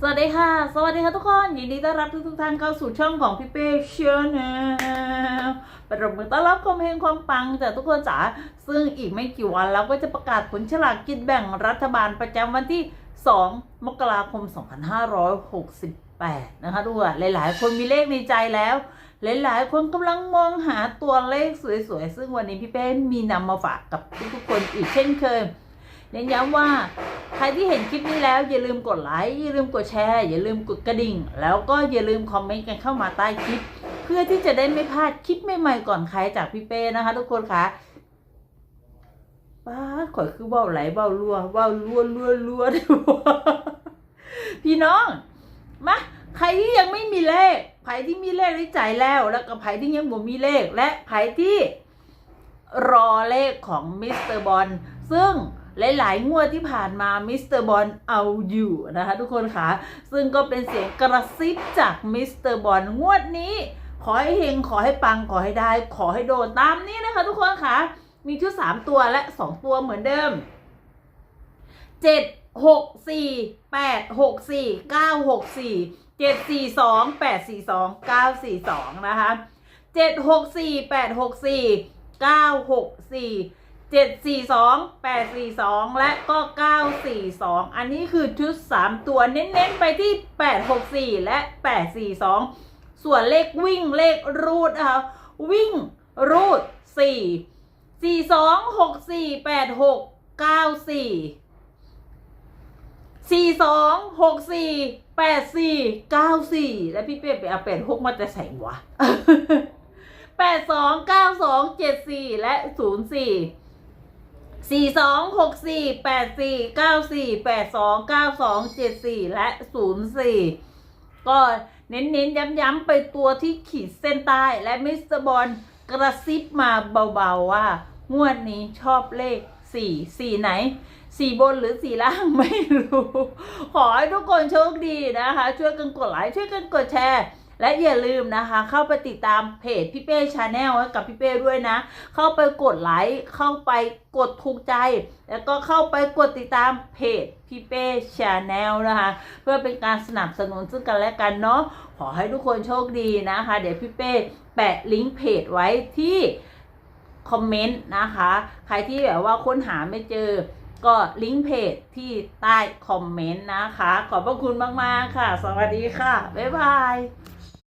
สวัสดีค่ะ สวัสดีค่ะทุกคน ยินดีต้อนรับทุกทุกท่านเข้าสู่ช่องของพี่เป้เชียร์นลประดมมือต้อนรับความเฮงความปังจากทุกคนจ๋า ซึ่งอีกไม่กี่วันเราก็จะประกาศผลฉลากกินแบ่งรัฐบาลประจำวันที่ 2 มกราคม 2568 นะคะทุกคนหลายๆ คนมีเลขในใจแล้ว หลายๆ คนกำลังมองหาตัวเลขสวยๆ ซึ่งวันนี้พี่เป้มีนำมาฝากกับทุกๆคนอีกเช่นเคย เน้นย้ำว่าใครที่เห็นคลิปนี้แล้วอย่าลืมกดไลค์อย่าลืมกดแชร์ อย่าลืมกดกระดิ่ง แล้วก็อย่าลืมคอมเมนต์กันเข้ามาใต้คลิป เพื่อที่จะได้ไม่พลาดคลิปใหม่ๆก่อนใครจากพี่เป้นะคะ ทุกคนคะป้าข่อยคือเบ้าไหลเบ้ารัวเบ้ารัวรัวรัวพี่น้องมาใครที่ยังไม่มีเลขใครที่มีเลขในใจแล้ว แล้วก็ใครที่ยังบ่มีเลขและใครที่รอเลขของมิสเตอร์บอลซึ่ง หลาย ๆ งวดที่ผ่านมามิสเตอร์บอลเอาอยู่นะคะทุกคนคะซึ่งก็เป็นเสียงกระซิบจากมิสเตอร์บอลงวดนี้ ขอให้เฮงขอให้ปังขอให้ได้ ขอให้โดนตามนี้นะคะ ทุกคนคะมีชุดสามตัวและสองตัวเหมือนเดิมเจ็ดหกสี่แปดหกสี่เก้าหกสี่เจ็ดสี่สองแปดสี่สองเก้าสี่สองนะคะเจ็ดหกสี่แปด หกสี่เจ็ดสี่สองแปดสี่สองและก็เก้าสี่สองอันนี้คือชุดสามตัวเน้นๆ ไปที่แปดหกสี่และแปดสี่สองส่วนเลขวิ่งเลขรูดนะคะวิ่งรูดสี่สี่สองหกสี่แปดหกเก้าสี่สี่สองหกสี่แปดสี่เก้าสี่แล้วพี่เป้ไปเอาแปดหกมาจะใส่วะแปดสองเก้าสองเจ็ดสี่และศูนย์สี่ สี่สองหกสี่แปดสี่เก้าสี่แปดสองเก้าสองเจ็ดสี่และศูนย์สี่ก็เน้นๆ ย้ำๆ ไปตัวที่ขีดเส้นใต้และมิสเตอร์บอลกระซิบมาเบาๆว่า งวดนี้ชอบเลขสี่สี่ไหนสี่บนหรือสี่ล่างไม่รู้ ขอให้ทุกคนโชคดีนะคะ ช่วยกันกดไลค์ช่วยกันกดแชร์ และอย่าลืมนะคะ เข้าไปติดตามเพจพี่เป้ชาแนลกับพี่เป้ด้วยนะ เข้าไปกดไลค์เข้าไปกดถูกใจ แล้วก็เข้าไปกดติดตามเพจพี่เป้ชาแนลนะคะ เพื่อเป็นการสนับสนุนซึ่งกันและกันเนาะขอให้ทุกคนโชคดีนะคะ เดี๋ยวพี่เป้แปะลิงก์เพจไว้ที่คอมเมนต์นะคะ ใครที่แบบว่าค้นหาไม่เจอ ก็ลิงก์เพจที่ใต้คอมเมนต์นะคะ ขอบพระคุณมาก ๆ ค่ะ สวัสดีค่ะ บ๊ายบาย